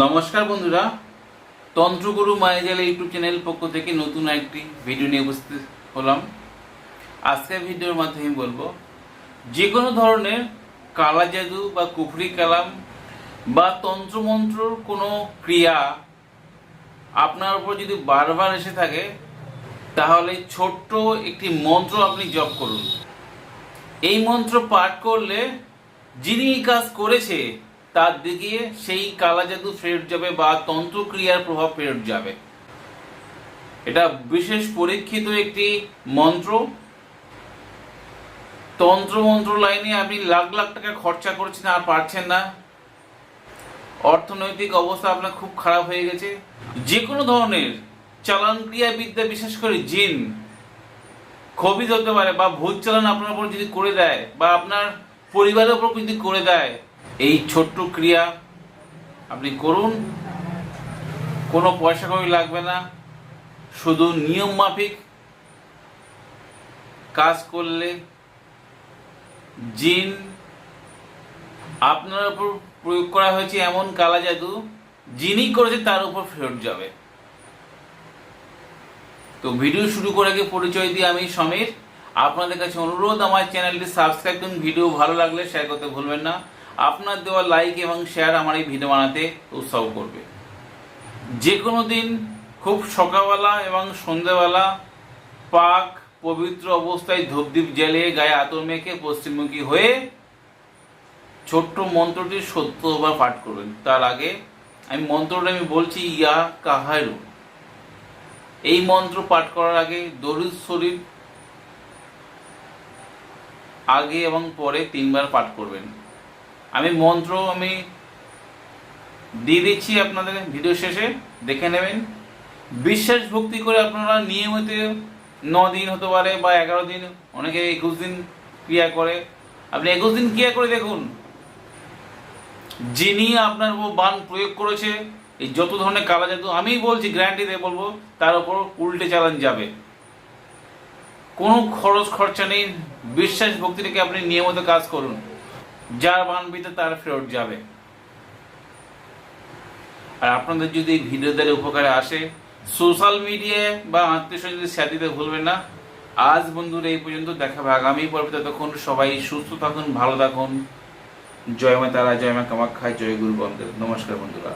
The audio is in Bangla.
নমস্কার বন্ধুরা। তন্ত্রগুরু মায়াজাল ইউটিউব চ্যানেল পক্ষ থেকে নতুন একটি ভিডিও নিয়ে উপস্থিত হলাম। আজকের ভিডিওর মাধ্যমে বলব যে কোনো ধরনের কালা জাদু বা কুফরি কালাম বা তন্ত্রমন্ত্রর কোনো ক্রিয়া আপনার উপর যদি বারবার এসে থাকে, তাহলে ছোট্ট একটি মন্ত্র আপনি জপ করুন। এই মন্ত্র পাঠ করলে যিনি কাজ করেছে তার দিকে সেই কালা জাদু ফেরত যাবে বা তন্ত্রক্রিয়ার প্রভাব ফেরত যাবে। এটা বিশেষ পরীক্ষিত একটি মন্ত্র। তন্ত্র মন্ত্র লাইনে আপনি লাখ লাখ টাকা খরচা করছেন আর পারছেন না। অর্থনৈতিক অবস্থা আপনার খুব খারাপ হয়ে গেছে। যে কোনো ধরনের চালান ক্রিয়া বিদ্যা, বিশেষ করে জিন খবিজ হতে পারে বা ভূত চালান আপনার উপর যদি করে দেয় বা আপনার পরিবারের উপর যদি করে দেয় এই ছোট্ট ক্রিয়া আপনি করুন। কোনো পয়সা করি লাগবে না। শুধু নিয়ম মাফিক কাজ করলে জিন আপনার উপর প্রয়োগ করা হয়েছে এমন কালা জাদু যিনি করেছে তার উপর ফেরত যাবে। তো ভিডিও শুরু করে আগে পরিচয় দিয়ে আমি সমীর। আপনাদের কাছে অনুরোধ, আমার চ্যানেলটি সাবস্ক্রাইব করুন। ভিডিও ভালো লাগলে শেয়ার করতে ভুলবেন না। আপনার দেওয়া লাইক এবং শেয়ার আমার এই ভিডিও বানাতে উৎসাহ করবে। যে কোনো দিন খুব সকালবেলা এবং সন্ধ্যেবেলা পাক পবিত্র অবস্থায় ধূপদীপ জ্বালিয়ে গায়ে আতর মেখে পশ্চিমমুখী হয়ে ছোট্ট মন্ত্রটি সত্যবার পাঠ করবেন। তার আগে আমি মন্ত্রটা আমি বলছি, ইয়া কাহারু। এই মন্ত্র পাঠ করার আগে দরুদ শরীফ আগে এবং পরে তিনবার পাঠ করবেন। আমি মন্ত্র, আমি দিয়ে দিচ্ছি আপনাদের ভিডিও শেষে, দেখে নেবেন। বিশ্বাস ভক্তি করে আপনারা নিয়মিত ন দিন হতে পারে বা এগারো দিন, অনেকে একুশ দিন ক্রিয়া করে। আপনি একুশ দিন ক্রিয়া করে দেখুন। যিনি আপনার উপর বান প্রয়োগ করেছে, এই যত ধরনের কালা জাদু আমি বলছি গ্যারান্টি দিয়ে বলব, তার উপর উল্টে চালান যাবে। কোনো খরচ খরচা নেই। বিশ্বাস ভক্তি রেখে আপনি নিয়মিত কাজ করুন। যার মানবিতে তার ফেরত যাবে। আর আপনাদের যদি ভিডিও দ্বারা উপকারে আসে, সোশ্যাল মিডিয়ায় বা আত্মীয় স্বজন শেয়ার দিতে ভুলবেন না। আজ বন্ধুরা এই পর্যন্ত, দেখা হবে আগামী পর্বে। তখন সবাই সুস্থ থাকুন, ভালো থাকুন। জয় মা তারা, জয় মা কামাখ্যা, জয় গুরু বন্ধু নমস্কার বন্ধুরা।